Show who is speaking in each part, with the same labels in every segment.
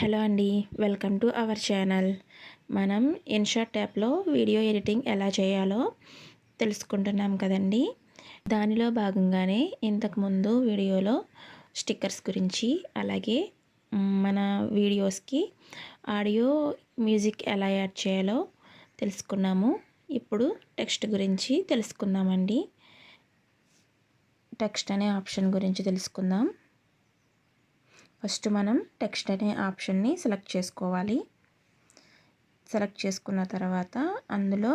Speaker 1: Hello అండి welcome to our channel. మనం INSAT ట్యాప్లో video editing ఎలా చేయాలో తెలుసుకుంటున్నాం కదండి. దానిలో భాగంగానే ఇంతకుముందు వీడియోలో స్టిక్కర్స్ గురించి అలాగే మన వీడియోస్కి ఆడియో మ్యూజిక్ ఎలా యాడ్ చేయాలో తెలుసుకున్నాము. ఇప్పుడు టెక్స్ట్ గురించి తెలుసుకుందామండి. టెక్స్ట్ అనే ఆప్షన్ గురించి తెలుసుకుందాం. ఫస్ట్ మనం టెక్స్ట్ అనే ఆప్షన్ని సెలెక్ట్ చేసుకోవాలి. సెలెక్ట్ చేసుకున్న తర్వాత అందులో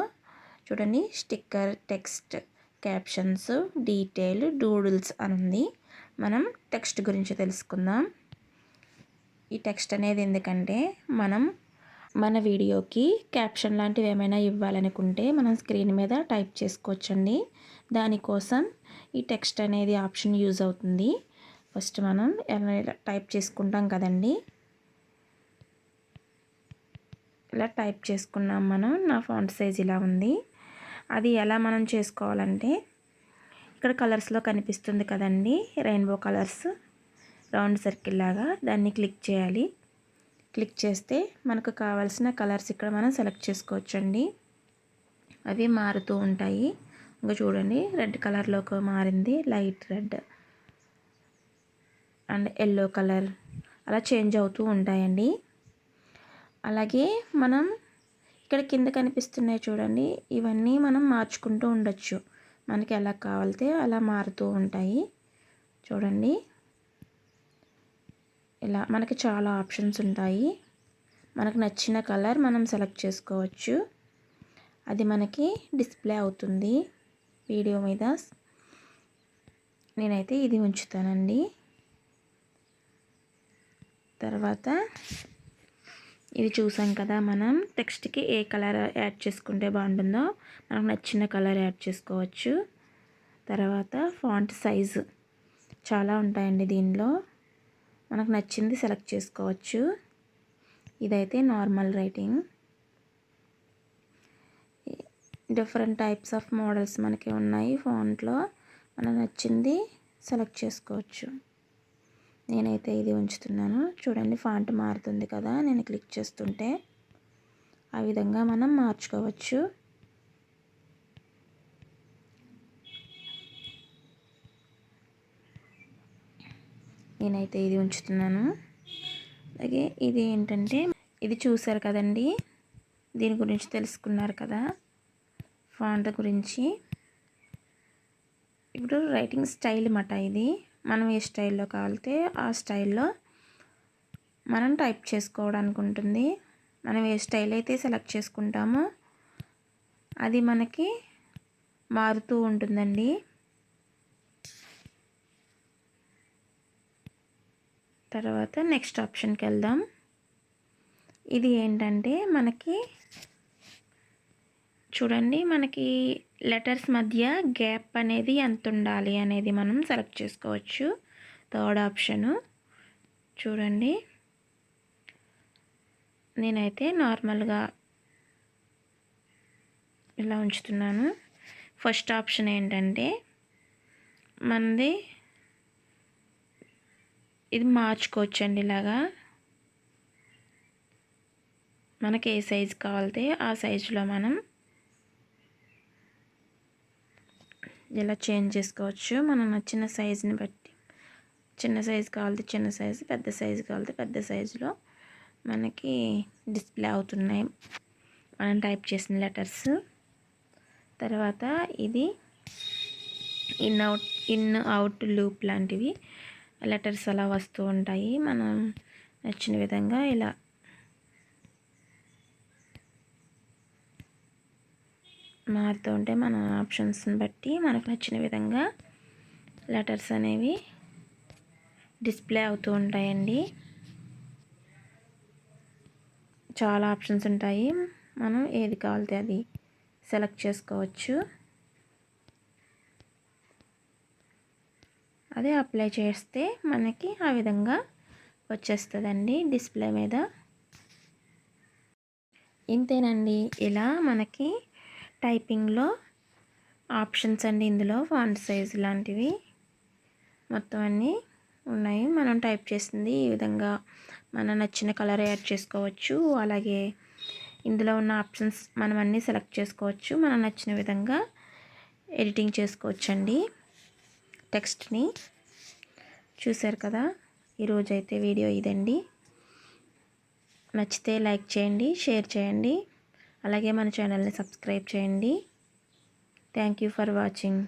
Speaker 1: చూడండి sticker text captions detail doodles అని ఉంది మనం టెక్స్ట్ గురించి తెలుసుకుందాం. ఈ టెక్స్ట్ అనేది ఎందుకంటే మనం మన వీడియోకి క్యాప్షన్ లాంటివి ఏమైనా ఇవ్వాలనుకుంటే మనం స్క్రీన్ మీద టైప్ చేసుకోవచ్చండి. దానికోసం ఈ టెక్స్ట్ అనేది ఆప్షన్ యూజ్ అవుతుంది. ఫస్ట్ మనం ఎలా టైప్ చేసుకుంటాం కదండి. ఇలా టైప్ చేసుకున్నాం మనం. నా ఫాంట్ సైజ్ ఇలా ఉంది. అది ఎలా మనం చేసుకోవాలంటే ఇక్కడ కలర్స్లో కనిపిస్తుంది కదండి. Rainbow colours. రౌండ్ సర్కిల్ లాగా దాన్ని క్లిక్ చేయాలి. క్లిక్ చేస్తే మనకు కావాల్సిన కలర్స్ ఇక్కడ మనం సెలెక్ట్ చేసుకోవచ్చండి. అవి మారుతూ ఉంటాయి. ఇంకా చూడండి రెడ్ కలర్లోకి మారింది. Light red. And yellow colour అలా చేంజ్ అవుతూ ఉంటాయండి. అలాగే మనం ఇక్కడ కింద కనిపిస్తున్నాయి చూడండి. ఇవన్నీ మనం మార్చుకుంటూ ఉండొచ్చు. మనకి ఎలా కావాలితే అలా మారుతూ ఉంటాయి. చూడండి. ఇలా మనకి చాలా ఆప్షన్స్ ఉంటాయి. మనకు నచ్చిన కలర్ మనం సెలెక్ట్ చేసుకోవచ్చు. అది మనకి డిస్ప్లే అవుతుంది. వీడియో మీద నేనైతే ఇది ఉంచుతానండి. తర్వాత ఇది చూసాం కదా మనం. టెక్స్ట్కి ఏ కలర్ యాడ్ చేసుకుంటే బాగుంటుందో మనకు నచ్చిన కలర్ యాడ్ చేసుకోవచ్చు. తర్వాత ఫాంట్ సైజు చాలా ఉంటాయండి దీనిలో. మనకు నచ్చింది సెలెక్ట్ చేసుకోవచ్చు. ఇదైతే normal writing. Different types of models మనకి ఉన్నాయి ఫాంట్లో. మనకు నచ్చింది సెలెక్ట్ చేసుకోవచ్చు. నేనైతే ఇది ఉంచుతున్నాను. చూడండి ఫాంట్ మారుతుంది కదా. నేను క్లిక్ చేస్తుంటే ఆ విధంగా మనం మార్చుకోవచ్చు. నేనైతే ఇది ఉంచుతున్నాను. అలాగే ఇది ఏంటంటే ఇది చూసారు కదండి? దీని గురించి తెలుసుకున్నారు కదా? ఫాంట్ గురించి. ఇప్పుడు రైటింగ్ స్టైల్ మాట ఇది. మనం ఏ స్టైల్లో కావాలితే ఆ స్టైల్లో మనం టైప్ చేసుకోవడానికి ఉంటుంది మనం ఏ స్టైల్ అయితే సెలెక్ట్ చేసుకుంటామో అది మనకి మారుతూ ఉంటుందండి. తర్వాత నెక్స్ట్ ఆప్షన్కి వెళ్దాం. ఇది ఏంటంటే మనకి చూడండి మనకి లెటర్స్ మధ్య గ్యాప్ అనేది ఎంత ఉండాలి అనేది మనం సెలెక్ట్ చేసుకోవచ్చు. థర్డ్ ఆప్షను చూడండి. నేనైతే నార్మల్గా ఇలా ఉంచుతున్నాను. ఫస్ట్ ఆప్షన్ ఏంటంటే మనది ఇది మార్చుకోవచ్చండి ఇలాగా. మనకి ఏ సైజు కావాలితే ఆ సైజులో మనం ఇలా చేంజ్ చేసుకోవచ్చు? మనం నచ్చిన సైజుని బట్టి. చిన్న సైజు కావాలితే చిన్న సైజు పెద్ద సైజు కావాలి పెద్ద సైజులో మనకి డిస్ప్లే అవుతున్నాయి. మనం టైప్ చేసిన లెటర్స్. తర్వాత ఇది in out in out loop లాంటివి. లెటర్స్ అలా వస్తూ ఉంటాయి. మనం నచ్చిన విధంగా ఇలా మారుతూ ఉంటే మన ఆప్షన్స్ని బట్టి మనకు నచ్చిన విధంగా లెటర్స్ అనేవి డిస్ప్లే అవుతూ ఉంటాయండి. చాలా ఆప్షన్స్ ఉంటాయి. మనం ఏది కావాలితే అది సెలెక్ట్ చేసుకోవచ్చు. అదే అప్లై చేస్తే మనకి ఆ విధంగా వచ్చేస్తుందండి డిస్ప్లే మీద. ఇంతేనండి. ఇలా మనకి టైపింగ్లో ఆప్షన్స్ అండి ఇందులో ఫాంట్ సైజ్ లాంటివి. మొత్తం అన్నీ ఉన్నాయి. మనం టైప్ చేసింది ఈ విధంగా మన నచ్చిన కలర్ యాడ్ చేసుకోవచ్చు. అలాగే ఇందులో ఉన్న ఆప్షన్స్ మనం అన్నీ సెలెక్ట్ చేసుకోవచ్చు. మనం నచ్చిన విధంగా ఎడిటింగ్ చేసుకోవచ్చండి. టెక్స్ట్ని చూశారు కదా? ఈరోజైతే వీడియో ఇదండి. నచ్చితే లైక్ చేయండి షేర్ చేయండి. అలాగే మన ఛానల్ని సబ్స్క్రైబ్ చేయండి. Thank you for watching